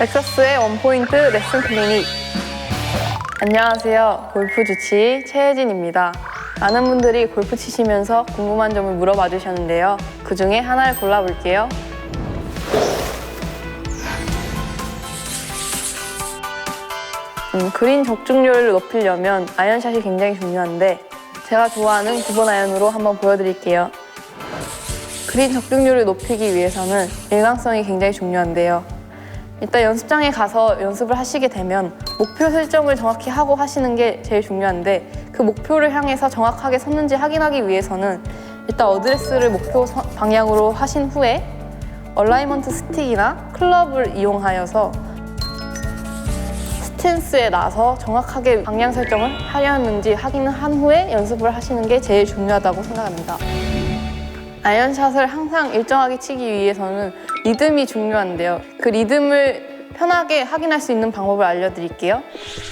렉서스의 원포인트 레슨 클리닉. 안녕하세요. 골프 주치 최혜진입니다. 많은 분들이 골프 치시면서 궁금한 점을 물어봐 주셨는데요. 그 중에 하나를 골라볼게요. 음, 그린 적중률을 높이려면 아이언샷이 굉장히 중요한데 제가 좋아하는 9번 아이언으로 한번 보여드릴게요. 그린 적중률을 높이기 위해서는 일관성이 굉장히 중요한데요. 일단 연습장에 가서 연습을 하시게 되면 목표 설정을 정확히 하고 하시는 게 제일 중요한데 그 목표를 향해서 정확하게 섰는지 확인하기 위해서는 일단 어드레스를 목표 서- 방향으로 하신 후에 얼라이먼트 스틱이나 클럽을 이용하여서 스탠스에 나서 정확하게 방향 설정을 하려는지 확인을 한 후에 연습을 하시는 게 제일 중요하다고 생각합니다. 아이언샷을 항상 일정하게 치기 위해서는 리듬이 중요한데요. 그 리듬을 편하게 확인할 수 있는 방법을 알려드릴게요.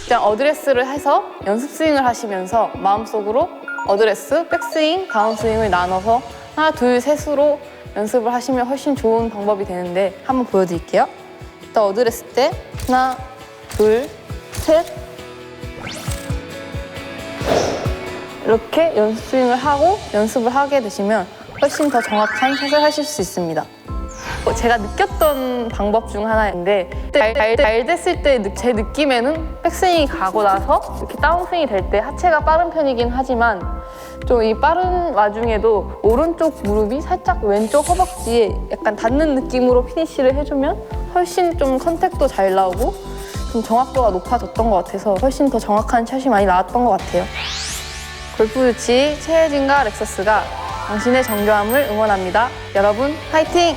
일단 어드레스를 해서 연습 스윙을 하시면서 마음속으로 어드레스, 백스윙, 다운스윙을 나눠서 하나, 둘, 셋으로 연습을 하시면 훨씬 좋은 방법이 되는데 한번 보여드릴게요. 일단 어드레스 때 하나, 둘, 셋 이렇게 연습 스윙을 하고 연습을 하게 되시면 훨씬 더 정확한 샷을 하실 수 있습니다. 어, 제가 느꼈던 방법 중 하나인데 잘, 잘, 잘 됐을 때 제 느낌에는 백스윙이 가고 나서 이렇게 다운스윙이 될 때 하체가 빠른 편이긴 하지만 좀 이 빠른 와중에도 오른쪽 무릎이 살짝 왼쪽 허벅지에 약간 닿는 느낌으로 피니쉬를 해주면 훨씬 좀 컨택도 잘 나오고 좀 정확도가 높아졌던 것 같아서 훨씬 더 정확한 샷이 많이 나왔던 것 같아요. 골프 유치 최혜진과 렉서스가 당신의 정교함을 응원합니다. 여러분, 화이팅!